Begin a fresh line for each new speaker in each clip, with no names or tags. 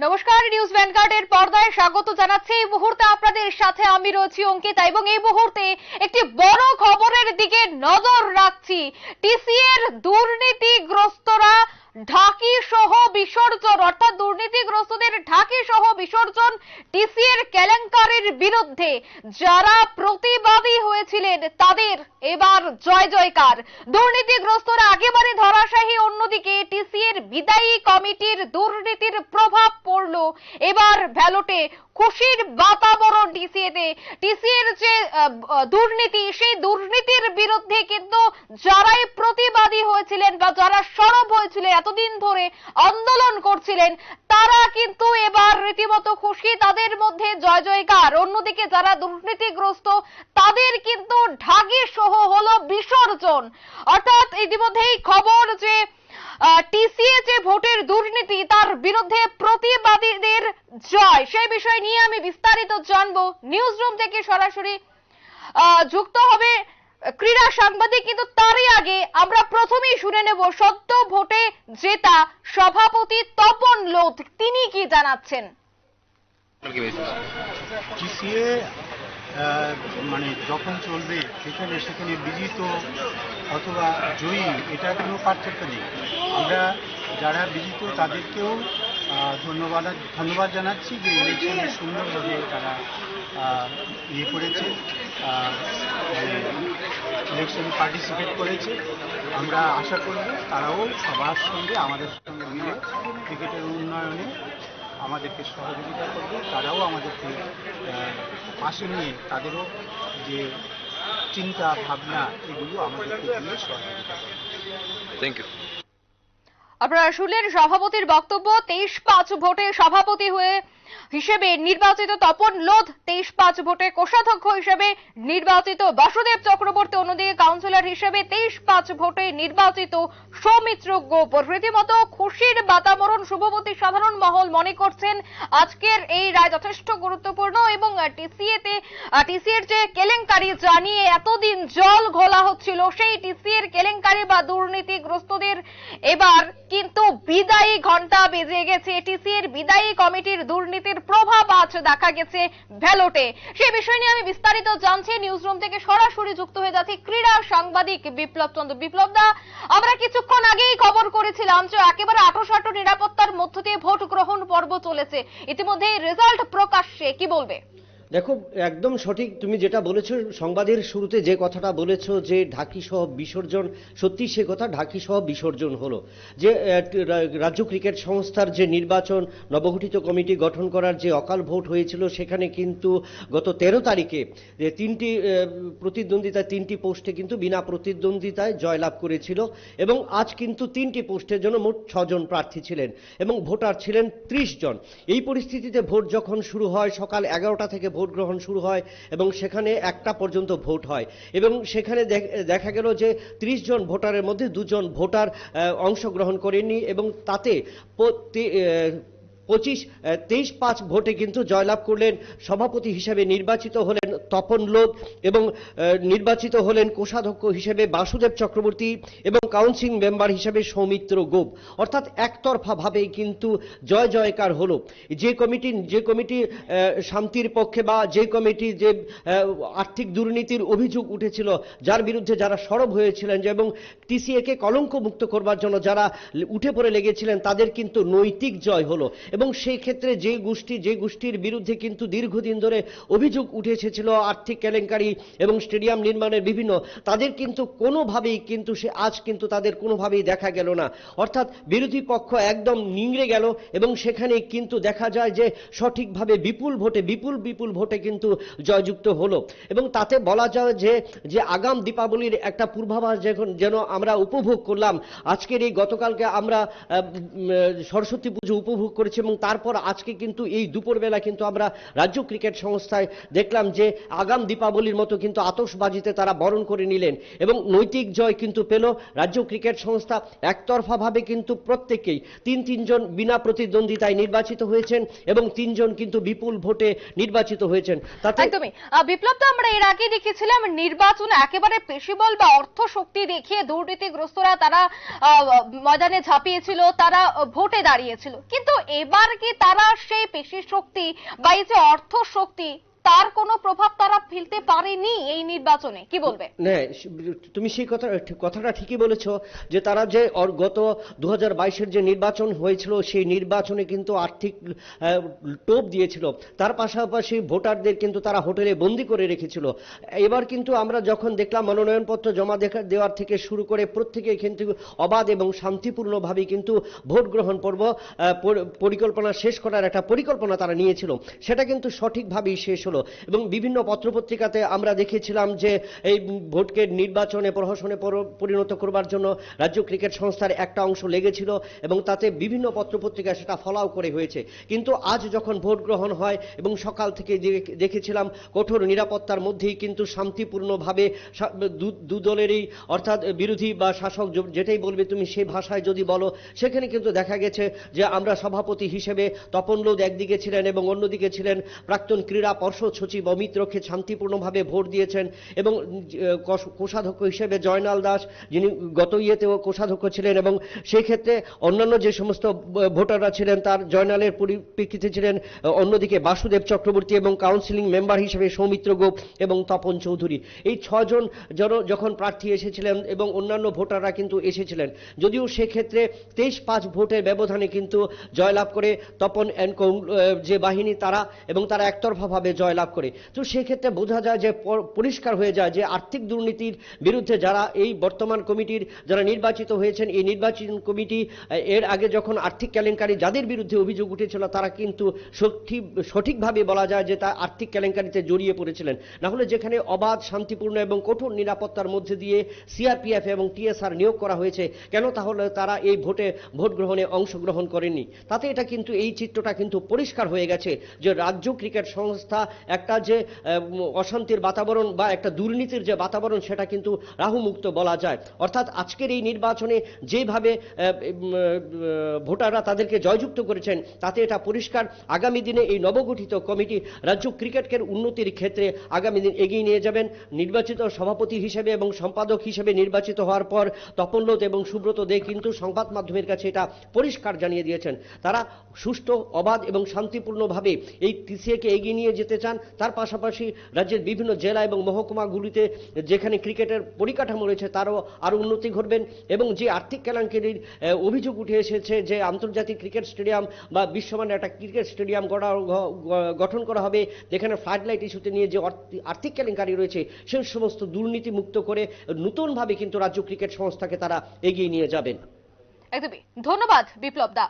নমস্কার নিউজ ভ্যানগার্ডের পর্দায় স্বাগত জানাচ্ছি। এই মুহূর্তে আপনাদের সাথে আমি রয়েছি অঙ্কিতা এবং এই মুহূর্তে একটি বড় খবরের দিকে নজর রাখছি। টিসিএর দুর্নীতিগ্রস্তরা ঢাকি সহ বিসর্জন, অর্থাৎ দুর্নীতিগ্রস্তদের ঢাকি সহ বিসর্জন টিসিএর কেলেঙ্কারির বিরুদ্ধে যারা প্রতিবাদী হয়েছিলেন, তাদের এবার জয় জয়কার। দুর্নীতিগ্রস্তরা একেবারে ধরাশাহী অন্যদিকে টিসি এর বিদায়ী কমিটির দুর্নীতির প্রভাব পড়ল। এবার ব্যালটে খুশির বাতাবরণ টিসিএতে টিসিএর যে দুর্নীতি, সেই দুর্নীতির বিরুদ্ধে কিন্তু যারাই প্রতিবাদী হয়েছিলেন বা যারা সরব হয়েছিলেন, এতদিন ধরে আন্দোলন করছিলেন, তারা কিন্তু এবার রীতিমতো খুশি। তাদের মধ্যে জয় জয়কার। অন্যদিকে যারা দুর্নীতিগ্রস্ত, তাদের কিন্তু ঢাকি সহ হলো বিসর্জন। অর্থাৎ ইতিমধ্যেই খবর যে টিসিএ যে ভোটের দুর্নীতি তার বিরুদ্ধে প্রতিবাদীদের জয় সেই বিষয় নিয়ে আমি বিস্তারিত জানব। নিউজ রুম থেকে সরাসরি আহ, যুক্ত হবে ক্রীড়া সাংবাদিক কিন্তু তারই আগে আমরা প্রথমেই শুনে নেব সদ্য ভোটে জেতা সভাপতি তপন লোধ তিনি কি জানাচ্ছেন?
মানে যখন চলবে, সেখানে সেখানে বিজিত অথবা জয়ী, এটা কোনো পার্থক্য নেই। আমরা যারা বিজিত, তাদেরকেও ধন্যবাদ ধন্যবাদ জানাচ্ছি যে ইলেকশনে সুন্দরভাবে তারা ইয়ে করেছে ইলেকশনে পার্টিসিপেট করেছে। আমরা আশা করব তারাও সবার সঙ্গে আমাদের সঙ্গে মিলে ক্রিকেটের উন্নয়নে আমাদেরকে সহযোগিতা করবে। তারাও আমাদেরকে পাশে নিয়ে তাদেরও যে চিন্তা, ভাবনা, এগুলো আমাদেরকে দিয়ে সহযোগিতা করবে।
থ্যাংক ইউ
আপনারা শুনলেন সভাপতির বক্তব্য, তেইশ পাঁচ ভোটে সভাপতি হয়ে হিসেবে নির্বাচিত তপন লোধ, তেইশ পাঁচ ভোটে কোষাধ্যক্ষ হিসেবে নির্বাচিত বাসুদেব চক্রবর্তী, অন্যদিকে কাউন্সিলর হিসেবে তেইশ পাঁচ ভোটে নির্বাচিত সৌমিত্র গোপ রীতিমতো খুশির বাতাবরণ শুভবতী সাধারণ মহল মনে করছেন আজকের এই রায় যথেষ্ট গুরুত্বপূর্ণ এবং টিসিএতে টিসিএর যে কেলেঙ্কারি জানিয়ে এতদিন জল ঘোলা হচ্ছিল, সেই টিসিএর কেলেঙ্কারি বা দুর্নীতিগ্রস্তদের এবার কিন্তু বিদায়ী ঘণ্টা বেজে গেছে। টিসিএর বিদায়ী কমিটির দুর্নীতির প্রভাব আজ দেখা গেছে ভ্যালোটে। সেই বিষয় নিয়ে আমি বিস্তারিত জানছি। নিউজ রুম থেকে সরাসরি যুক্ত হয়ে যাচ্ছি ক্রীড়া সাংবাদিক বিপ্লব চন্দ্র। বিপ্লব দা, আমরা কিছুক্ষণ আগেই খবর করেছিলাম যে একেবারে আটোসাটো নিরাপত্তার মধ্য দিয়ে ভোট গ্রহণ পর্ব চলেছে। ইতিমধ্যে রেজাল্ট প্রকাশ্যে, কি বলবে?
দেখো, একদম সঠিক তুমি যেটা বলেছ, সংবাদের শুরুতে যে কথাটা বলেছ যে ঢাকি সহ বিসর্জন, সত্যি সে কথা ঢাকি সহ বিসর্জন হলো। যে রাজ্য ক্রিকেট সংস্থার যে নির্বাচন, নবগঠিত কমিটি গঠন করার যে অকাল ভোট হয়েছিল, সেখানে কিন্তু গত তেরো তারিখে যে তিনটি প্রতিদ্বন্দ্বিতায়, তিনটি পোস্টে কিন্তু বিনা প্রতিদ্বন্দ্বিতায় জয়লাভ করেছিল এবং আজ কিন্তু তিনটি পোস্টের জন্য মোট ছজন প্রার্থী ছিলেন এবং ভোটার ছিলেন ত্রিশ জন। এই পরিস্থিতিতে ভোট যখন শুরু হয় সকাল এগারোটা থেকে ভোট গ্রহণ শুরু হয় এবং সেখানে একটা পর্যন্ত ভোট হয়। এবং সেখানে দেখ- গেল যে ত্রিশ জন ভোটারের মধ্যে দুজন ভোটার অংশগ্রহণ করেনি এবং তাতে পঁচিশ তেইশ, পাঁচ ভোটে কিন্তু জয়লাভ করলেন সভাপতি হিসেবে নির্বাচিত হলেন তপন লোক এবং নির্বাচিত হলেন কোষাধ্যক্ষ হিসেবে বাসুদেব চক্রবর্তী এবং কাউন্সিল মেম্বার হিসেবে সৌমিত্র গোপ। অর্থাৎ একতরফা ভাবে কিন্তু জয় জয়কার হলো। যে কমিটি যে কমিটি শান্তির পক্ষে বা যে কমিটি যে আর্থিক দুর্নীতির অভিযোগ উঠেছিল, যার বিরুদ্ধে যারা সরব হয়েছিলেন এবং টিসিএকে কলঙ্ক মুক্ত করবার জন্য যারা উঠে পড়ে লেগেছিলেন, তাদের কিন্তু নৈতিক জয় হলো। এবং সেই ক্ষেত্রে যে গোষ্ঠী, যে গোষ্ঠীর বিরুদ্ধে কিন্তু দীর্ঘদিন ধরে অভিযোগ উঠে এসেছিল আর্থিক কেলেঙ্কারি এবং স্টেডিয়াম নির্মাণের বিভিন্ন, তাদের কিন্তু কোনোভাবেই কিন্তু সে, আজ কিন্তু তাদের কোনোভাবেই দেখা গেল না। অর্থাৎ বিরোধী পক্ষ একদম নিংড়ে গেল এবং সেখানে কিন্তু দেখা যায় যে সঠিকভাবে বিপুল ভোটে, বিপুল বিপুল ভোটে কিন্তু জয়যুক্ত হলো। এবং তাতে বলা যায় যে যে আগাম দীপাবলির একটা পূর্বাভাস যখন, যেন আমরা উপভোগ করলাম, আজকের এই গতকালকে আমরা সরস্বতী পুজো উপভোগ করেছি এবং তারপর আজকে কিন্তু এই দুপুরবেলা কিন্তু আমরা রাজ্য ক্রিকেট সংস্থায় দেখলাম যে আগাম দীপাবলির মতো কিন্তু আতশবাজিতে তারা বরণ করে নিলেন এবং নৈতিক জয় কিন্তু পেল রাজ্য ক্রিকেট সংস্থা একতরফাভাবে কিন্তু প্রত্যেকেই তিন তিনজন বিনা প্রতিদ্বন্দ্বিতায় নির্বাচিত হয়েছেন এবং তিনজন কিন্তু বিপুল ভোটে নির্বাচিত হয়েছেন।
একদমই। বিপ্লব তো আমরা এর আগে দেখেছিলাম নির্বাচনে একেবারে পেশিবল বা অর্থ শক্তি দেখিয়ে দুর্নীতিগ্রস্তরা তারা ময়দানে ঝাঁপিয়েছিল, তারা ভোটে দাঁড়িয়েছিল। কিন্তু এবার এবার কি তারা সেই পেশি শক্তি বা এই যে অর্থ শক্তি তার কোনো প্রভাব তারা ফেলতে পারেনি এই নির্বাচনে। কি বলবে?
না, তুমি সেই কথা, কথাটা ঠিকই বলেছ যে তারা যে গত দু হাজার যে নির্বাচন হয়েছিল, সেই নির্বাচনে কিন্তু আর্থিক টোপ দিয়েছিল। তার পাশাপাশি ভোটারদের কিন্তু তারা হোটেলে বন্দি করে রেখেছিল। এবার কিন্তু আমরা যখন দেখলাম মনোনয়নপত্র জমা দেখা, দেওয়ার থেকে শুরু করে প্রত্যেকে কিন্তু অবাধ এবং শান্তিপূর্ণভাবে কিন্তু ভোট গ্রহণ পর্ব পরিকল্পনা শেষ করার একটা পরিকল্পনা তারা নিয়েছিল। সেটা কিন্তু সঠিকভাবেই শেষ হলো। এবং বিভিন্ন পত্রপত্রিকাতে আমরা দেখেছিলাম যে এই ভোটকে নির্বাচনে, প্রহসনে পরিণত করবার জন্য রাজ্য ক্রিকেট সংস্থার একটা অংশ লেগেছিল এবং তাতে বিভিন্ন পত্রপত্রিকা সেটা ফলাও করে হয়েছে। কিন্তু আজ যখন ভোট গ্রহণ হয় এবং সকাল থেকে দেখেছিলাম কঠোর নিরাপত্তার মধ্যেই কিন্তু শান্তিপূর্ণভাবে দু দলেরই অর্থাৎ বিরোধী বা শাসক যেটাই বলবে তুমি সেই ভাষায় যদি বলো, সেখানে কিন্তু দেখা গেছে যে আমরা সভাপতি হিসেবে তপন লোদ একদিকে ছিলেন এবং অন্যদিকে ছিলেন প্রাক্তন ক্রীড়া পর্ষদ সচিব অমিত রক্ষে শান্তিপূর্ণভাবে ভোট দিয়েছেন এবং কোষাধ্যক্ষ হিসেবে জয়নাল দাস, যিনি গত ইয়েতেও কোষাধ্যক্ষ ছিলেন এবং সেই ক্ষেত্রে অন্যান্য যে সমস্ত ভোটাররা ছিলেন তার জয়নালের পরিপ্রেক্ষিতে ছিলেন অন্যদিকে বাসুদেব চক্রবর্তী এবং কাউন্সিলিং মেম্বার হিসেবে সৌমিত্র গোপ এবং তপন চৌধুরী। এই ছজন জন- যখন প্রার্থী এসেছিলেন এবং অন্যান্য ভোটাররা কিন্তু এসেছিলেন, যদিও সেক্ষেত্রে তেইশ পাঁচ ভোটের ব্যবধানে কিন্তু জয়লাভ করে তপন অ্যান্ড যে বাহিনী তারা এবং তারা একতরফাভাবে জয়লাভ করে। তো সেক্ষেত্রে বোঝা যায় যে পরিষ্কার হয়ে যায় যে আর্থিক দুর্নীতির বিরুদ্ধে যারা এই বর্তমান কমিটির যারা নির্বাচিত হয়েছেন, এই নির্বাচন কমিটি এর আগে যখন আর্থিক কেলেঙ্কারি যাদের বিরুদ্ধে অভিযোগ উঠেছিল, তারা কিন্তু সঠিক সঠিকভাবে বলা যায় যে তা আর্থিক কেলেঙ্কারিতে জড়িয়ে পড়েছিলেন। না হলে যেখানে অবাধ, শান্তিপূর্ণ এবং কঠোর নিরাপত্তার মধ্যে দিয়ে সিআরপিএফ এবং টিএসআর নিয়োগ করা হয়েছে, কেন তাহলে তারা এই ভোটে ভোট গ্রহণে অংশগ্রহণ করেননি? তাতে এটা কিন্তু, এই চিত্রটা কিন্তু পরিষ্কার হয়ে গেছে যে রাজ্য ক্রিকেট সংস্থা একটা যে অশান্তির বাতাবরণ বা একটা দুর্নীতির যে বাতাবরণ, সেটা কিন্তু রাহুমুক্ত বলা যায়। অর্থাৎ আজকের এই নির্বাচনে যেভাবে ভোটাররা তাদেরকে জয়যুক্ত করেছেন, তাতে এটা পরিষ্কার। আগামী দিনে এই নবগঠিত কমিটি রাজ্য ক্রিকেটকে উন্নতির ক্ষেত্রে আগামী দিন এগিয়ে নিয়ে যাবেন। নির্বাচিত সভাপতি হিসেবে এবং সম্পাদক হিসেবে নির্বাচিত হওয়ার পর তপন লোধ এবং সুব্রত দে কিন্তু সংবাদ মাধ্যমের কাছে এটা পরিষ্কার জানিয়ে দিয়েছেন। তারা সুষ্ঠু, অবাধ এবং শান্তিপূর্ণভাবে এই টিসিএকে এগিয়ে নিয়ে যেতে চান তার পাশাপাশি রাজ্যের বিভিন্ন জেলা এবং মহকুমাগুলিতে যেখানে ক্রিকেটের পরিকাঠামো রয়েছে, তারও আরও উন্নতি ঘটবেন এবং যে আর্থিক কেলেঙ্কারির অভিযোগ উঠে এসেছে যে আন্তর্জাতিক ক্রিকেট স্টেডিয়াম বা বিশ্বমানের একটা ক্রিকেট স্টেডিয়াম গড়া গঠন করা হবে, যেখানে ফ্লাড লাইট ইস্যুতে নিয়ে যে আর্থিক কেলেঙ্কারি রয়েছে, সেই সমস্ত দুর্নীতি মুক্ত করে নতুনভাবে কিন্তু রাজ্য ক্রিকেট সংস্থাকে তারা এগিয়ে নিয়ে যাবেন।
একদমই। ধন্যবাদ বিপ্লব দা।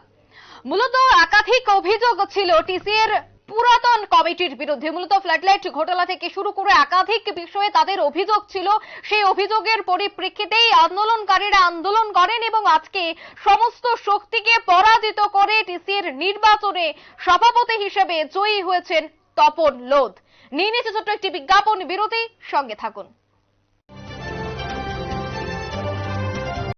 মূলত একাধিক অভিযোগ ছিল, টিসিএর পুরাতন কমিটির বিরুদ্ধে মূলত ফ্ল্যাটলাইট ঘোটালা থেকে শুরু করে একাধিক বিষয়ে তাদের অভিযোগ ছিল। সেই অভিযোগের পরিপ্রেক্ষিতেই আন্দোলনকারীরা আন্দোলন করেন এবং আজকে সমস্ত শক্তিকে পরাজিত করে টিসির নির্বাচনে সভাপতি হিসেবে জয়ী হয়েছেন তপন লোধ। নিয়ে নিচ্ছে ছোট্ট একটি বিজ্ঞাপন। বিরতি, সঙ্গে থাকুন।